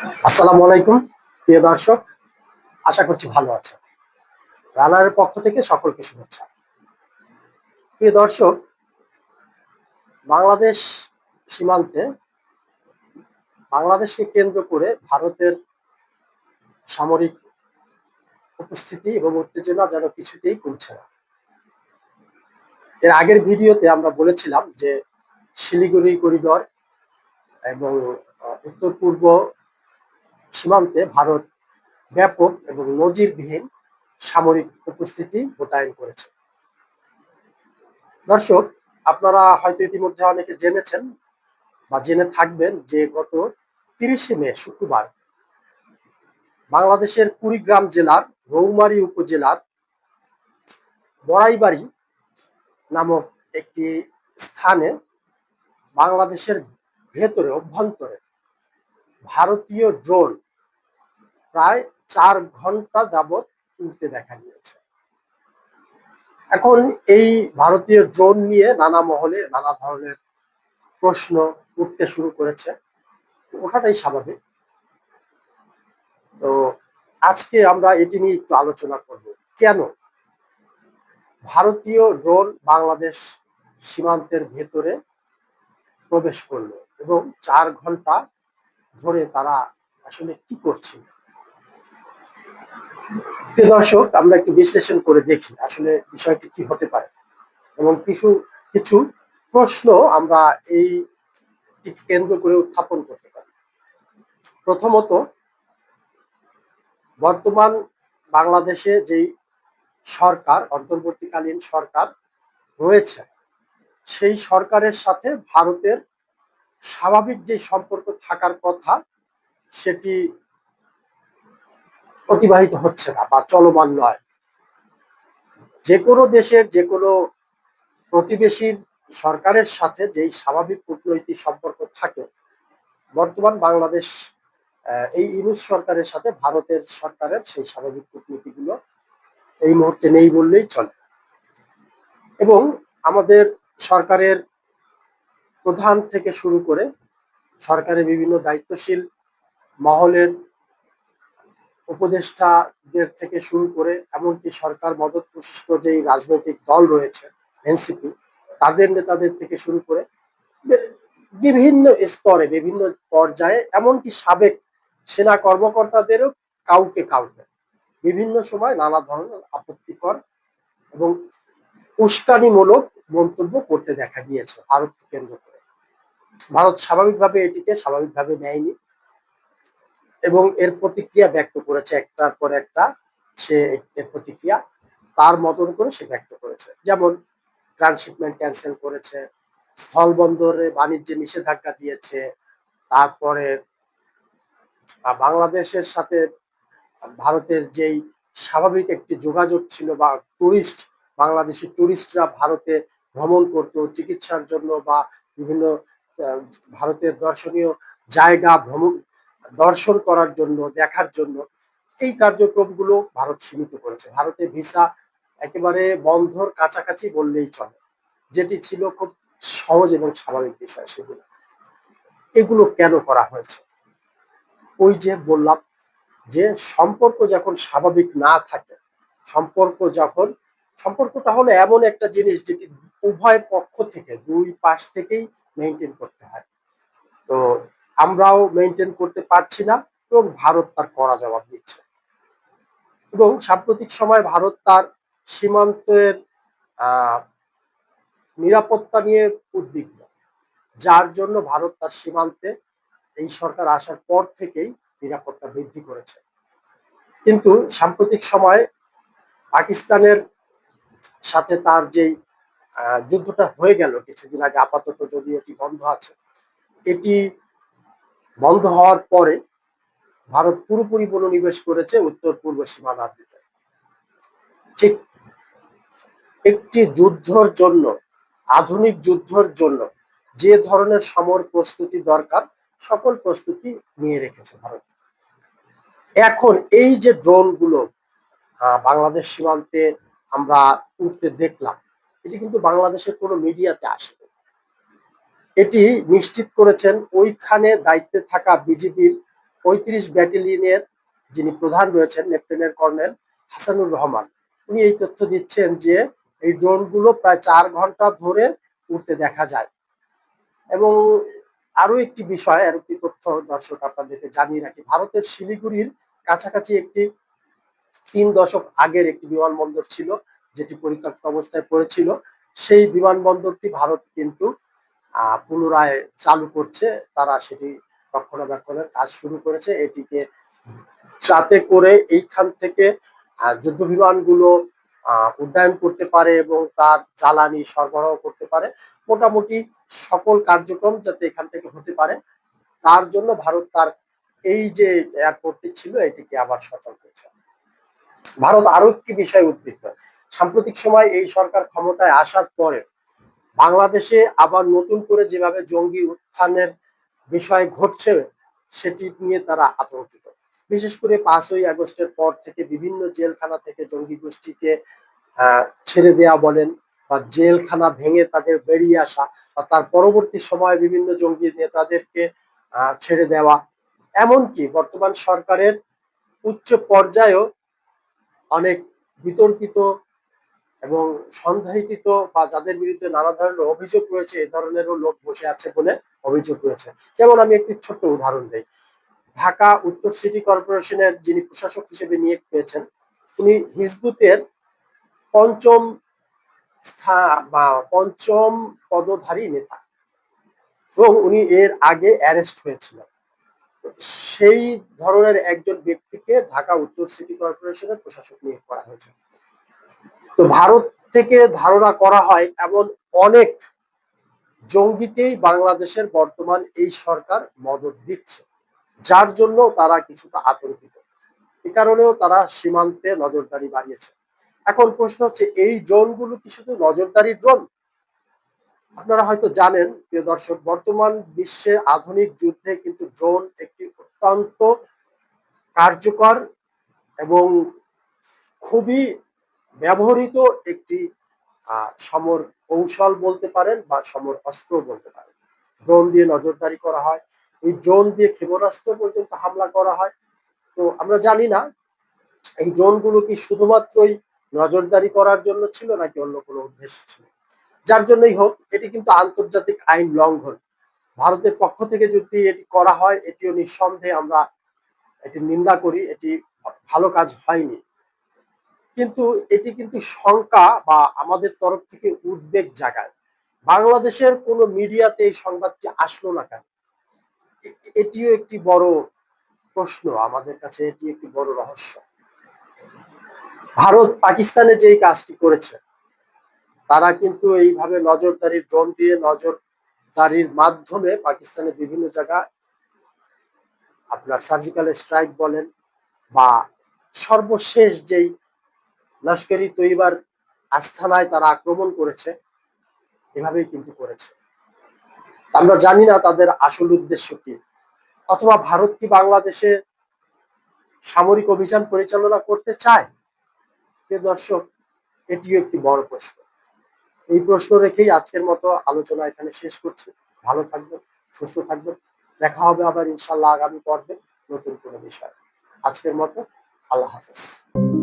আসসালামু আলাইকুম, প্রিয় দর্শক, আশা করছি ভালো আছেন রানারের পক্ষ থেকে সকলকে শুভেচ্ছা। প্রিয় দর্শক, বাংলাদেশ সীমান্তে বাংলাদেশকে কেন্দ্র করে ভারতের সামরিক উপস্থিতি এবং উত্তেজনা যেন কিছুতেই কমছে না। এর আগের ভিডিওতে আমরা বলেছিলাম যে শিলিগুড়ি করিডর এবং উত্তর পূর্ব সীমান্তে ভারত ব্যাপক এবং নজিরবিহীন সামরিক উপস্থিতি মোতায়েন করেছে। দর্শক, আপনারা হয়তো ইতিমধ্যে অনেকে জেনেছেন বা জেনে থাকবেন যে গত তিরিশে মে, শুক্রবার বাংলাদেশের কুড়িগ্রাম জেলার রৌমারী উপজেলার বড়াইবাড়ি নামক একটি স্থানে বাংলাদেশের ভেতরে অভ্যন্তরে ভারতীয় ড্রোন প্রায় চার ঘণ্টা যাবৎ উড়তে দেখা গিয়েছে। এখন এই ভারতীয় ড্রোন নিয়ে নানা মহলে নানা ধরনের প্রশ্ন উঠতে শুরু করেছে। ওঠাটাই স্বাভাবিক। তো আজকে আমরা এটি নিয়ে একটু আলোচনা করব। কেন? ভারতীয় ড্রোন বাংলাদেশ সীমান্তের ভেতরে প্রবেশ করল এবং চার ঘণ্টা ধরে তারা আসলে কি প্রিয় দর্শক, আমরা একটু বিশ্লেষণ করে দেখি আসলে বিষয়টি কি হতে পারে। এবং কিছু কিছু প্রশ্ন আমরা এই কেন্দ্র করে উত্থাপন করতে পারি। প্রথমত, বর্তমান বাংলাদেশে যেই সরকার, অন্তর্বর্তীকালীন সরকার রয়েছে, সেই সরকারের সাথে ভারতের স্বাভাবিক যে সম্পর্ক থাকার কথা, সেটি অতিবাহিত হচ্ছে না বা চলমান নয়। যে কোনো দেশের, যে কোনো প্রতিবেশীর সরকারের সাথে যেই স্বাভাবিক কূটনৈতিক সম্পর্ক থাকে, বর্তমান বাংলাদেশ এই ইউনুস সরকারের সাথে ভারতের সরকারের সেই স্বাভাবিক কূটনীতিগুলো এই মুহূর্তে নেই বললেই চলে। এবং আমাদের সরকারের প্রধান থেকে শুরু করে সরকারের বিভিন্ন দায়িত্বশীল মহলের উপদেষ্টাদের থেকে শুরু করে এমনকি সরকার মদত প্রশিষ্ট যেই রাজনৈতিক দল রয়েছে, এনসিপি, তাদের নেতাদের থেকে শুরু করে বিভিন্ন স্তরে, বিভিন্ন পর্যায়ে, এমনকি সাবেক সেনা কর্মকর্তাদেরও কাউকে কাউকে। বিভিন্ন সময় নানা ধরনের আপত্তিকর এবং উস্কানিমূলক মন্তব্য করতে দেখা গিয়েছে ভারতকে কেন্দ্র করে। ভারত স্বাভাবিকভাবে এটিকে স্বাভাবিকভাবে নেয়নি এবং এর প্রতিক্রিয়া ব্যক্ত করেছে একটার পর একটা সে এর প্রতিক্রিয়া তার মতন করে সে ব্যক্ত করেছে। যেমন ট্রান্সশিপমেন্ট ক্যান্সেল করেছে, স্থলবন্দরে বাণিজ্যে নিষেধাজ্ঞা দিয়েছে, তারপরে বাংলাদেশের সাথে ভারতের যেই স্বাভাবিক একটি যোগাযোগ ছিল বা টুরিস্ট বাংলাদেশি টুরিস্টরা ভারতে ভ্রমণ করত, চিকিৎসার জন্য বা বিভিন্ন ভারতের দর্শনীয় জায়গা ভ্রমণ, দর্শন করার জন্য, দেখার জন্য এই কার্যক্রমগুলো ভারত সীমিত করেছে। ভারতে ভিসা একেবারে বন্ধর কাছাকাছি বললেই চলে, যেটি ছিল খুব সহজ এবং স্বাভাবিক বিষয় সেগুলো। এগুলো কেন করা হয়েছে? ওই যে বললাম যে সম্পর্ক যখন স্বাভাবিক না থাকে, সম্পর্ক যখন, সম্পর্কটা হলো এমন একটা জিনিস যেটি উভয় পক্ষ থেকে, দুই পাশ থেকেই মেনটেন করতে হয়। তো আমরাও মেনটেন করতে পারছি না এবং ভারত তার কড়া জবাব দিচ্ছে। এবং সাম্প্রতিক সময় ভারত তার সীমান্তের নিরাপত্তা নিয়ে উদ্বিগ্ন, যার জন্য ভারত তার সীমান্তে এই সরকার আসার পর থেকেই নিরাপত্তা বৃদ্ধি করেছে। কিন্তু সাম্প্রতিক সময় পাকিস্তানের সাথে তার যেই যুদ্ধটা হয়ে গেল কিছুদিন আগে আপাতত যদি এটি বন্ধ আছে। এটি বন্ধ হওয়ার পরে ভারত পুরোপুরি মনোনিবেশ করেছে উত্তর পূর্ব সীমানার দিকে। ঠিক একটি যুদ্ধর জন্য আধুনিক যুদ্ধর জন্য যে ধরনের সমর প্রস্তুতি দরকার সকল প্রস্তুতি নিয়ে রেখেছে ভারত। এখন এই যে ড্রোনগুলো আহ, বাংলাদেশ সীমান্তে আমরা উঠতে দেখলাম এটি কিন্তু বাংলাদেশের কোনো মিডিয়াতে আসেনি। এটি নিশ্চিত করেছেন ওইখানে দায়িত্বে থাকা বিজেপির পঁয়ত্রিশ ব্যাটালিয়নের যিনি প্রধান রয়েছেন, লেফটেন্যান্ট কর্নেল হাসানুর রহমান। উনি এই তথ্য দিচ্ছেন যে এই ড্রোনগুলো প্রায় চার ঘণ্টা ধরে উঠতে দেখা যায়। এবং আরও একটি বিষয় আর একটি তথ্য দর্শক আপনাদেরকে জানিয়ে রাখি। ভারতের শিলিগুড়ির কাছাকাছি একটি তিন দশক আগের একটি বিমানবন্দর ছিল। যেটি পরিত্যক্ত অবস্থায় পড়েছিল, সেই বিমানবন্দরটি ভারত কিন্তু পুনরায় চালু করছে। তারা সেটি রক্ষণাবেক্ষণের কাজ শুরু করেছে। এটিকে যাতে করে এইখান থেকে যুদ্ধ বিমানগুলো উড্ডয়ন করতে পারে এবং তার জ্বালানি সরবরাহ করতে পারে। মোটামুটি সকল কার্যক্রম যাতে এখান থেকে হতে পারে, তার জন্য ভারত তার এই যে এয়ারপোর্টটি ছিল, এটিকে আবার সচল করেছে। ভারত আরও একটি বিষয় উদ্বিগ্ন সাম্প্রতিক সময় এই সরকার ক্ষমতায় আসার পরে বাংলাদেশে আবার নতুন করে যেভাবে জঙ্গি উত্থানের বিষয় ঘটছে, সেটি নিয়ে তারা আতঙ্কিত। বিশেষ করে পাঁচই আগস্টের পর থেকে বিভিন্ন জেলখানা থেকে জঙ্গি গোষ্ঠীকে ছেড়ে দেয়া বলেন বা জেলখানা ভেঙে তাদের বেরিয়ে আসা বা তার পরবর্তী সময়ে বিভিন্ন জঙ্গি নেতাদেরকে ছেড়ে দেওয়া। এমনকি বর্তমান সরকারের উচ্চ পর্যায়েও অনেক বিতর্কিত এবং সন্দেহিত বা যাদের বিরুদ্ধে নানা ধরনের অভিযোগ রয়েছে এই ধরনেরও লোক বসে আছে বলে অভিযোগ রয়েছে। যেমন আমি একটি ছোট্ট উদাহরণ দিই। ঢাকা উত্তর সিটি কর্পোরেশনের যিনি প্রশাসক হিসেবে নিয়োগ পেয়েছেন, উনি হিজবুতের পঞ্চম বা পঞ্চম পদধারী নেতা এবং উনি এর আগে অ্যারেস্ট হয়েছিলেন। সেই ধরনের একজন ব্যক্তিকে ঢাকা উত্তর সিটি কর্পোরেশনের প্রশাসক নিয়োগ করা হয়েছে। তো ভারত থেকে ধারণা করা হয় এমন অনেক জঙ্গিকেই বাংলাদেশের বর্তমান এই সরকার মদত দিচ্ছে, যার জন্য তারা কিছুটা আতঙ্কিত এ কারণেও তারা সীমান্তে নজরদারি বাড়িয়েছে। এখন প্রশ্ন হচ্ছে, এই ড্রোনগুলো কি শুধু নজরদারি ড্রোন? আপনারা হয়তো জানেন, প্রিয় দর্শক, বর্তমান বিশ্বে আধুনিক যুদ্ধে কিন্তু ড্রোন একটি অত্যন্ত কার্যকর এবং খুবই ব্যবহৃত একটি সমর কৌশল বলতে পারেন বা সমর অস্ত্র বলতে পারেন। ড্রোন দিয়ে নজরদারি করা হয়। এই ড্রোন দিয়ে ক্ষেপণাস্ত্র পর্যন্ত হামলা করা হয়। তো আমরা জানি না, এই ড্রোনগুলো কি শুধুমাত্রই নজরদারি করার জন্য ছিল নাকি অন্য কোনো উদ্দেশ্য ছিল? যার জন্যই হোক, এটি কিন্তু আন্তর্জাতিক আইন লঙ্ঘন। ভারতের পক্ষ থেকে যদি এটি করা হয়, এটিও নিঃসন্দেহে আমরা এটি নিন্দা করি, এটি ভালো কাজ হয়নি। কিন্তু এটি কিন্তু শঙ্কা বা আমাদের তরফ থেকে উদ্বেগ জাগায়। বাংলাদেশের কোনো মিডিয়াতে এই সংবাদটি আসলো না কেন? এটিও একটি বড় প্রশ্ন আমাদের কাছে, এটি একটি বড় রহস্য। ভারত পাকিস্তানে যেই কাজটি করেছে, তারা কিন্তু এইভাবে নজরদারি, ড্রোন দিয়ে নজরদারির মাধ্যমে পাকিস্তানের বিভিন্ন জায়গা আপনার সার্জিক্যাল স্ট্রাইক বলেন বা সর্বশেষ যেই লস্করি তৈবার আস্থানায় তারা আক্রমণ করেছে। এভাবেই কিন্তু করেছে। আমরা জানি না তাদের আসল উদ্দেশ্য কি। অথবা ভারত কি বাংলাদেশে সামরিক অভিযান পরিচালনা করতে চায়? প্রিয় দর্শক, এটিও একটি বড় প্রশ্ন। এই প্রশ্ন রেখেই আজকের মতো আলোচনা এখানে শেষ করছি। ভালো থাকবেন, সুস্থ থাকবেন। দেখা হবে আবার ইনশাল্লাহ আগামী পর্বে নতুন কোনো বিষয়। আজকের মতো আল্লাহ হাফেজ।